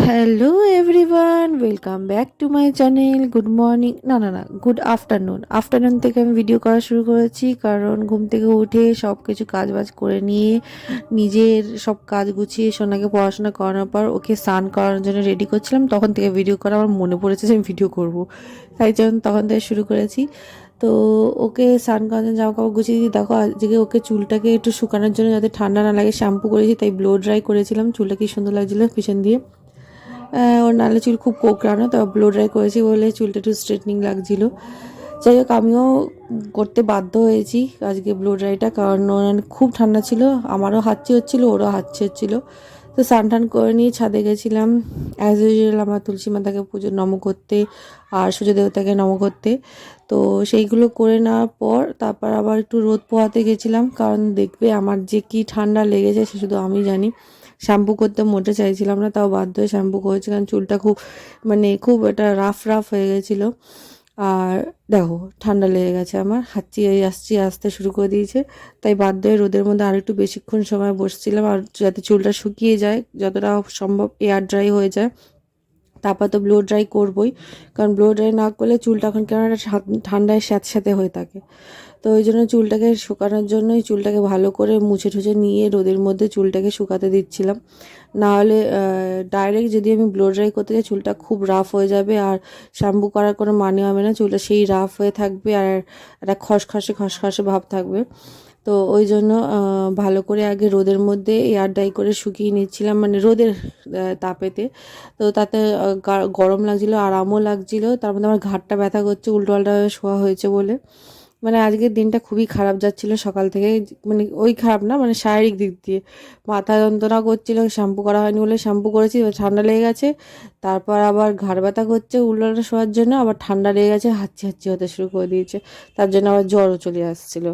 Hello everyone welcome back to my channel good morning না না না গুড আফটারনুন আফটারনুন থেকে আমি ভিডিও করা শুরু করেছি কারণ ঘুম থেকে উঠে সব কিছু কাজ বাজ করে নিয়ে নিজের সব কাজ গুছিয়ে সোনাকে পড়াশোনা করানোর পর ওকে স্নান করানোর জন্য রেডি করছিলাম। তখন থেকে ভিডিও করা আমার মনে পড়েছে যে আমি ভিডিও করব। তাই জন্য তখন থেকে শুরু করেছি। তো ওকে স্নান করানোর জামা কাপড় গুছিয়ে দিয়ে দেখো, আজকে ওকে চুলটাকে একটু শুকানোর জন্য যাতে ঠান্ডা না লাগে, শ্যাম্পু করেছি, তাই ব্লো ড্রাই করেছিলাম। চুলটা কি সুন্দর লাগছিল পিছন দিয়ে। ওর নালে চুল খুব কোকড়ানো, তো ব্লো ড্রাই করেছি বলে চুলটা একটু স্ট্রেটনিং লাগছিল। যাই হোক, আমিও করতে বাধ্য হয়েছি আজকে ব্লো ড্রাইটা কারণ খুব ঠান্ডা ছিল, আমারও হাঁচি হচ্ছিল, ওরও হাঁচি হচ্ছিল। তো স্নান টান করে নিয়ে ছাদে গেছিলাম অ্যাজ ইউজুয়াল আমার তুলসী মাতাকে পুজো নম করতে আর সূর্য দেবতাকে নম করতে। তো সেইগুলো করে নেওয়ার পর তারপর আবার একটু রোদ পোহাতে গেছিলাম, কারণ দেখবে আমার যে কি ঠান্ডা লেগেছে সে শুধু আমি জানি। শ্যাম্পু করতে মোটে চাইছিলাম না, তাও বাধ্য হয়ে শ্যাম্পু করেছি কারণ চুলটা খুব মানে খুব এটা রাফ রাফ হয়ে গেছিল। আর দেখো, ঠান্ডা লেগে গেছে আমার, হাঁচি আসছি, আসতে শুরু করে দিয়েছে। তাই বাধ্য হয়ে রোদের মধ্যে আর একটু বেশিক্ষণ সময় বসছিলাম, আর যাতে চুলটা শুকিয়ে যায়, যতটা সম্ভব এয়ার ড্রাই হয়ে যায়। তারপর তো ব্লো ড্রাই করবই। কারণ ব্লো ড্রাই না করলে চুলটা এখন কেন একটা ঠান্ডায় স্যাঁত স্যাঁতে হয়ে থাকে। তো ওই জন্য চুলটাকে শুকানোর জন্যই চুলটাকে ভালো করে মুছে ঠুছে নিয়ে রোদের মধ্যে চুলটাকে শুকাতে দিচ্ছিলাম। না হলে ডাইরেক্ট যদি আমি ব্লো ড্রাই করতে যাই, চুলটা খুব রাফ হয়ে যাবে আর শ্যাম্পু করার কোনো মানে হবে না, চুলটা সেই রাফ হয়ে থাকবে আর একটা খসখসে খসখসে ভাব থাকবে। তো ওই জন্য ভালো করে আগে রোদের মধ্যে এয়ার ড্রাই করে শুকিয়ে নিচ্ছিলাম মানে রোদের তাপেতে। তো তাতে গরম লাগছিল, আরামও লাগছিল, তার মধ্যে আমার ঘাটটা ব্যথা করছে উল্টো পাল্টা শোয়া হয়েছে বলে। মানে আজকের দিনটা খুবই খারাপ যাচ্ছিল সকাল থেকে। মানে ওই খারাপ না মানে শারীরিক দিক দিয়ে। মাথা যন্ত্রণা করছিল, শ্যাম্পু করা হয়নি বলে শ্যাম্পু করেছি ঠান্ডা লেগে গেছে। তারপর আবার ঘাড় ব্যথা করছে উল্টোটা শোয়ার জন্য, আবার ঠান্ডা লেগে গেছে, হাঁচি হাঁচি হতে শুরু করে দিয়েছে। তার জন্য আবার জ্বরও চলে আসছিল।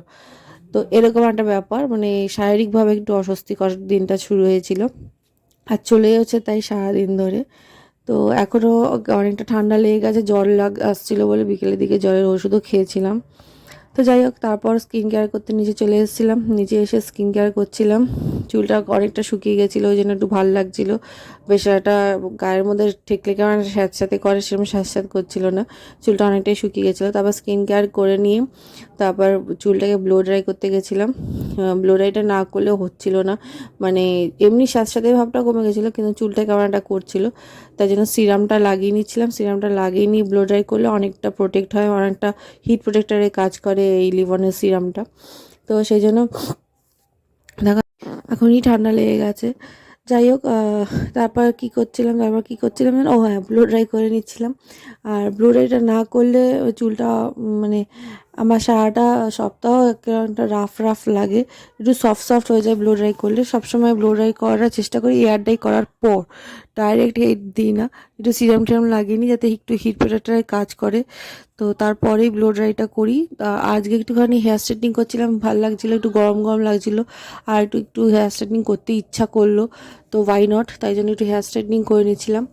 তো এরকম একটা ব্যাপার মানে শারীরিকভাবে একটু অস্বস্তিকর দিনটা শুরু হয়েছিল। আর চলে যাচ্ছে তাই সারাদিন ধরে। তো এখনও অনেকটা ঠান্ডা লেগে গেছে, জ্বর লাগ, আসছিল বলে বিকেলের দিকে জ্বরের ওষুধও খেয়েছিলাম। তো যাই হোক, তারপর স্কিন কেয়ার করতে নিচে চলে এসেছিলাম। নিচে এসে স্কিন কেয়ার করছিলাম। চুলটা অনেকটা শুকিয়ে গেছিল, ওই জন্য একটু ভালো লাগছিল। বেশ একটা গায়ের মধ্যে ঠেকলে কেমন স্যাঁত স্যাঁতে করে, সেরকম স্যাঁত স্যাঁত করছিল না। চুলটা অনেকটাই শুকিয়ে গেছিল। তারপর স্কিন কেয়ার করে নিয়ে তারপর চুলটাকে ব্লো ড্রাই করতে গেছিলাম। ব্লো ড্রাইটা না করলেও হচ্ছিল না। মানে এমনি সাথে ভাবটা কমে গেছিল, কিন্তু চুলটা কেমন একটা করছিল। তাই জন্য সিরামটা লাগিয়ে নিচ্ছিলাম। সিরামটা লাগিয়ে নিয়ে ব্লো ড্রাই করলে অনেকটা প্রোটেক্ট হয়, অনেকটা হিট প্রোটেক্টারে কাজ করে। এই লিভনের সিরামটা তো সেই জন্য দেখা এখনই ঠান্ডা লেগে গেছে। যাই হোক তারপর কি করছিলাম, তারপর কি করছিলাম ও হ্যাঁ ব্লু ড্রাই করে নিচ্ছিলাম। আর ব্লু ড্রাইটা না করলে চুলটা মানে আমার সারাটা সপ্তাহ একটা রাফ রাফ লাগে। একটু সফট সফট হয়ে যায় ব্লো ড্রাই করলে। সবসময় ব্লো ড্রাই করার চেষ্টা করি এয়ার ড্রাই করার পর। ডাইরেক্ট হিট দিই না। একটু সিরাম টিরাম লাগিয়ে নিই যাতে একটু হিট প্রোটেক্টারে কাজ করে। তো তারপরেই ব্লো ড্রাইটা করি। আজকে একটুখানি হেয়ার স্ট্রেটনিং করছিলাম, ভালো লাগছিল, একটু গরম গরম লাগছিল। আর একটু একটু হেয়ার স্ট্রেটনিং করতে ইচ্ছা করল। তো ওয়াই নট তাই জন্য একটু হেয়ার স্ট্রেটনিং করে নিচ্ছিলাম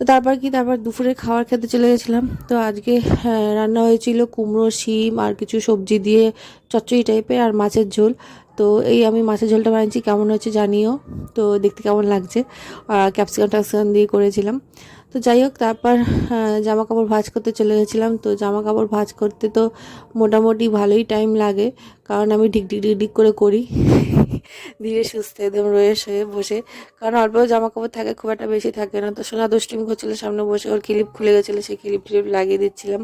তো তারপর কি? তারপর দুপুরে খাবার খেতে চলে গেছিলাম। তো আজকে হ্যাঁ, রান্না হয়েছিল কুমড়ো শিম আর কিছু সবজি দিয়ে চচ্চড়ি টাইপের আর মাছের ঝোল। তো এই আমি মাছের ঝোলটা বানিয়েছি। কেমন হচ্ছে জানিও। তো দেখতে কেমন লাগছে। ক্যাপসিকাম ট্যাপসিকাম দিয়ে করেছিলাম। তো যাই হোক তারপর জামা কাপড় ভাঁজ করতে চলে গেছিলাম। তো জামা কাপড় ভাঁজ করতে তো মোটামুটি ভালোই টাইম লাগে। কারণ আমি ঢিক ঢিক ঢিক করে করি। ধীরে সুস্থে একদম রয়ে শুয়ে বসে। কারণ অল্প জামা কাপড় থাকে, খুব একটা বেশি থাকে না। তো সোনা দুষ্টিম করছিল সামনে বসে, ওর ক্লিপ খুলে গেছিল, সেই ক্লিপ ক্লিপ লাগিয়ে দিচ্ছিলাম।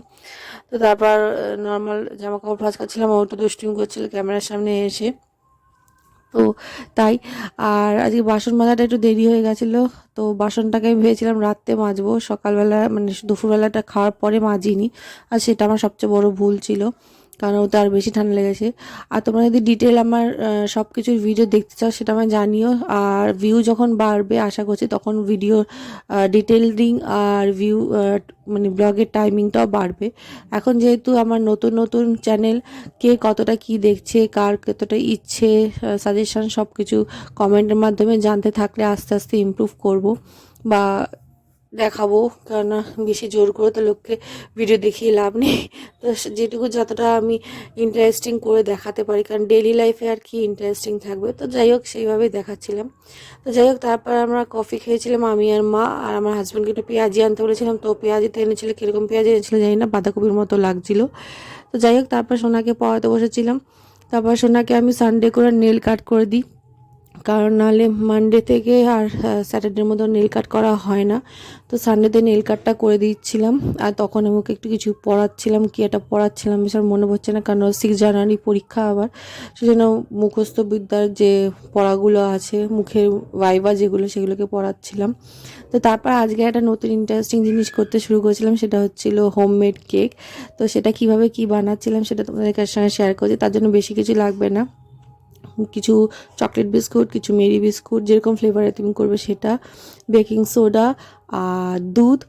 তো তারপর নর্মাল জামা কাপড় ভাঁজ করছিলাম, ও একটু দুষ্টিম করছিল ক্যামেরার সামনে এসে। তো তাই, আর আজকে বাসন মাজাটা একটু দেরি হয়ে গেছিল। তো বাসনটাকে আমি ভেবেছিলাম রাত্রে মাজবো, সকালবেলা মানে দুপুরবেলাটা খাওয়ার পরে মাজিনি। আর সেটা আমার সবচেয়ে বড় ভুল ছিল। কারণ ওতে আর বেশি ঠান্ডা লেগেছে। আর তোমরা যদি ডিটেল আমার সব কিছুর ভিডিও দেখতে চাও, সেটা আমায় জানিও। আর ভিউ যখন বাড়বে, আশা করছি তখন ভিডিও ডিটেলিং আর ভিউ মানে ব্লগের টাইমিংটাও বাড়বে। এখন যেহেতু আমার নতুন নতুন চ্যানেল কে কতটা কি দেখছে, কার কতটা ইচ্ছে সাজেশন সব কিছু কমেন্টের মাধ্যমে জানতে থাকলে আস্তে আস্তে ইমপ্রুভ করব। বা দেখাবো কেননা বেশি জোর করে তো লোককে ভিডিও দেখিয়ে লাভ নেই। তো যেটুকু যতটা আমি ইন্টারেস্টিং করে দেখাতে পারি, কারণ ডেলি লাইফে আর কি ইন্টারেস্টিং থাকবে। তো যাই হোক, সেইভাবেই দেখাচ্ছিলাম। তো যাই হোক, তারপর আমরা কফি খেয়েছিলাম, আমি আর মা, আর আমার হাজব্যান্ডকে একটু পেঁয়াজি আনতে বলেছিলাম। তো পেঁয়াজি তো এনেছিল, কীরকম পেঁয়াজি এনেছিল জানি না, বাঁধাকপির মতো লাগছিল। তো যাই হোক, তারপর সোনাকে পড়াতে বসেছিলাম। তারপর সোনাকে আমি সানডে করে নেল কাট করে দিই। কারণ নাহলে মানডে থেকে আর স্যাটারডের মতো নেল কাট করা হয় না। তো সানডেতে নেল কাটটা করে দিচ্ছিলাম। আর তখন আমি একটু কিছু পড়াচ্ছিলাম, কি একটা পড়াচ্ছিলাম, বেশ মনে পড়ছে না, কারণ সিক্স জানুয়ারি পরীক্ষা আবার। সেজন্য মুখস্থ বিদ্যার যে পড়াগুলো আছে, মুখের ভাইবা যেগুলো, সেগুলোকে পড়াচ্ছিলাম। তো তারপর আজকে একটা নতুন ইন্টারেস্টিং জিনিস করতে শুরু করেছিলাম, সেটা হচ্ছিল হোমমেড কেক তো সেটা কীভাবে কি বানাচ্ছিলাম, সেটা তোমাদের সঙ্গে শেয়ার করছি, তার জন্য বেশি কিছু লাগবে না। কিছু চকলেট বিস্কুট কিছু মেরি বিস্কুট যেরকম ফ্লেভারে তুমি করবে সেটা বেকিং সোডা আর দুধ,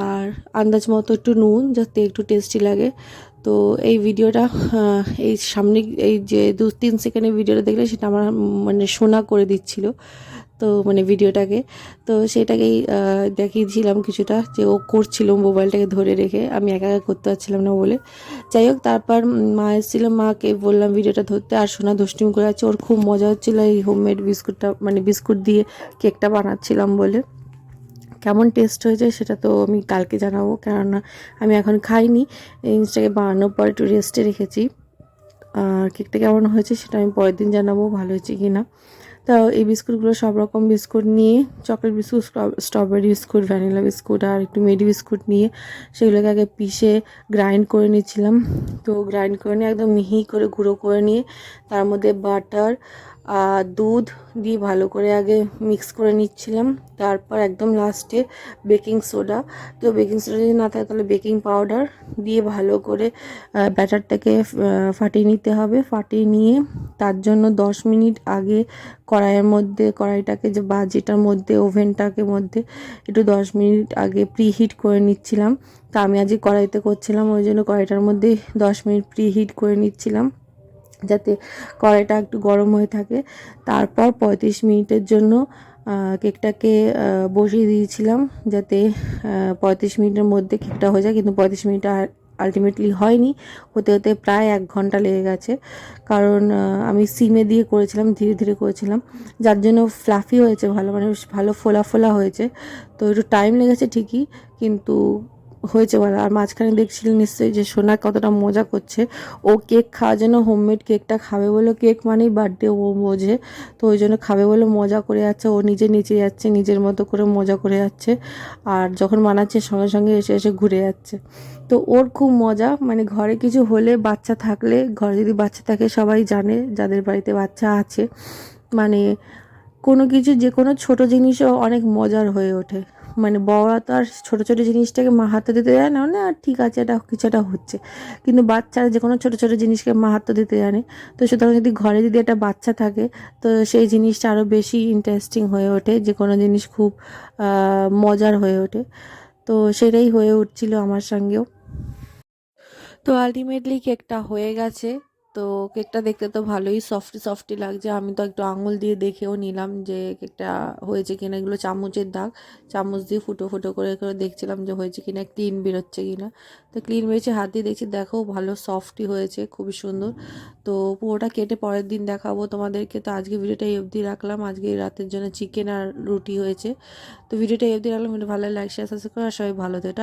আর আন্দাজ মতো একটু নুন, যাতে একটু টেস্টি লাগে। তো এই ভিডিওটা এই সামনে, এই যে দু তিন সেকেন্ডের ভিডিওটা দেখলে সেটা আমার মানে শোনা করে দিচ্ছিল। তো মানে ভিডিওটাকে। তো সেটাকেই দেখিয়েছিলাম কিছুটা যে ও করছিল মোবাইলটাকে ধরে রেখে। আমি একা একা করতে পারছিলাম না বলে। যাই হোক, তারপর মা এসেছিল, মাকে বললাম ভিডিওটা ধরতে। আর সোনা দুষ্টুমি করে আছে, ওর খুব মজা হচ্ছিল এই হোমমেড বিস্কুটটা মানে বিস্কুট দিয়ে কেকটা বানাচ্ছিলাম বলে। কেমন টেস্ট হয়েছে সেটা তো আমি কালকে জানাব, কেননা আমি এখন খাইনি। জিনিসটাকে বানানোর পর একটু রেস্টে রেখেছি। আর কেকটা কেমন হয়েছে সেটা আমি পরের দিন জানাব, ভালো হয়েছে কি না তো এই বিস্কুটগুলো সব রকম বিস্কুট নিয়ে chocolate biscuit strawberry biscuit vanilla biscuit আর একটু মেডি বিস্কুট নিয়ে সেগুলোকে আগে পিষে গ্রাইন্ড করে নিয়েছিলাম তো গ্রাইন্ড করে নিয়ে একদম মিহি করে গুঁড়ো করে নিয়ে তার মধ্যে বাটার দুধ দিয়ে ভালো করে আগে মিক্স করে নিচ্ছিলাম। তারপর একদম লাস্টে বেকিং সোডা তো বেকিং সোডা যদি না থাকে তাহলে বেকিং পাউডার দিয়ে ভালো করে ব্যাটারটাকে ফাটিয়ে নিতে হবে। ফাটিয়ে নিয়ে তার জন্য দশ মিনিট আগে কড়াইয়ের মধ্যে, কড়াইটাকে যে বা যেটার মধ্যে, ওভেনটাকে মধ্যে একটু দশ মিনিট আগে প্রিহিট করে নিচ্ছিলাম। তা আমি আজকে কড়াইতে করছিলাম, ওই জন্য কড়াইটার মধ্যে দশ মিনিট প্রিহিট করে নিচ্ছিলাম। যাতে কড়াইটা একটু গরম হয়ে থাকে। তারপর পঁয়ত্রিশ মিনিটের জন্য কেকটাকে বসিয়ে দিয়েছিলাম যাতে পঁয়ত্রিশ মিনিটের মধ্যে কেকটা হয়ে যায়। কিন্তু পঁয়ত্রিশ মিনিট আর আলটিমেটলি হয়নি। হতে হতে প্রায় এক ঘণ্টা লেগে গেছে। কারণ আমি সিমে দিয়ে করেছিলাম, ধীরে ধীরে করেছিলাম। যার জন্য ফ্লাফি হয়েছে, ভালো মানে ভালো ফোলা ফোলা হয়েছে। তো একটু টাইম লেগেছে ঠিকই, কিন্তু হয়েছে ভালো আর মাঝখানে দেখছিলেন নিশ্চয়ই যে সোনা কতটা মজা করছে। ও কেক খাওয়ার জন্য হোমমেড কেকটা খাবে বলে কেক মানেই বার্থডে ও বোঝে। তো ওই জন্য খাবে বলে মজা করে যাচ্ছে। ও নিজে নিচে যাচ্ছে, নিজের মতো করে মজা করে যাচ্ছে। আর যখন বানাচ্ছে সঙ্গে সঙ্গে এসে এসে ঘুরে যাচ্ছে। তো ওর খুব মজা। মানে ঘরে কিছু হলে বাচ্চা থাকলে, ঘরে যদি বাচ্চা থাকে, সবাই জানে যাদের বাড়িতে বাচ্চা আছে। মানে কোনো কিছু, যে কোনো ছোট জিনিসও অনেক মজার হয়ে ওঠে। মানে বড়রা তো আর ছোটো ছোটো জিনিসটাকে মা দিতে জানে না না ঠিক আছে, এটা কিছু একটা হচ্ছে। কিন্তু বাচ্চারা যে কোনো ছোটো ছোটো জিনিসকে মা হাতে দিতে জানে। তো সুতরাং যদি ঘরে যদি একটা বাচ্চা থাকে, তো সেই জিনিসটা আরও বেশি ইন্টারেস্টিং হয়ে ওঠে, যে কোনো জিনিস খুব মজার হয়ে ওঠে। তো সেটাই হয়ে উঠছিল আমার সঙ্গেও। তো আলটিমেটলি কেকটা হয়ে গেছে। তো কেকটা দেখতে তো ভালোই সফটি সফটি লাগছে। আমি তো একটু আঙুল দিয়ে দেখেও নিলাম যে কেকটা হয়েছে কিনা। এগুলো চামচের দাগ। চামচ দিয়ে ফুটো ফুটো করে করে দেখছিলাম যে হয়েছে কিনা, ক্লিন বেরোচ্ছে কিনা। তো ক্লিন বেরোচ্ছে, হাত দিয়ে দেখছি, দেখো ভালো সফটই হয়েছে, খুবই সুন্দর। তো পুরোটা কেটে পরের দিন দেখাবো তোমাদেরকে। তো আজকে ভিডিওটা এই অবধি রাখলাম। আজকে রাতের জন্য চিকেন আর রুটি হয়েছে। তো ভিডিওটা এই অবধি রাখলাম। ভালো লাগছে সাবস্ক্রাইব করে সবাই ভালো থেকো।